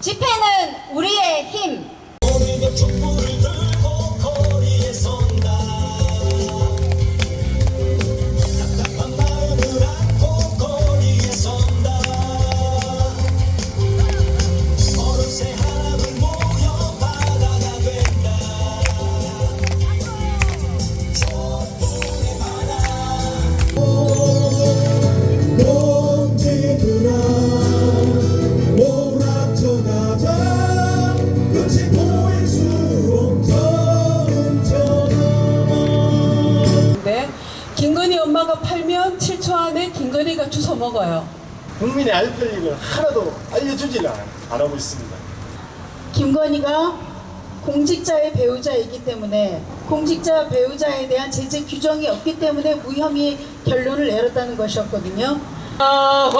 집회는 우리 5만원 팔면 7초 안에 김건희가 주워 먹어요. 국민의 알 권리를 하나도 알려주지를 안 하고 있습니다. 김건희가 공직자의 배우자이기 때문에 공직자 배우자에 대한 제재 규정이 없기 때문에 무혐의 결론을 내렸다는 것이었거든요. 아,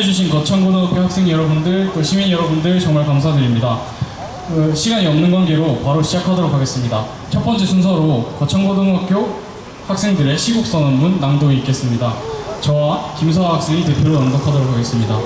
참여해주신 거창고등학교 학생 여러분들, 또 시민 여러분들 정말 감사드립니다. 어, 시간이 없는 관계로 바로 시작하도록 하겠습니다. 첫 번째 순서로 거창고등학교 학생들의 시국선언문 낭독이 있겠습니다. 저와 김서아 학생이 대표로 낭독하도록 하겠습니다.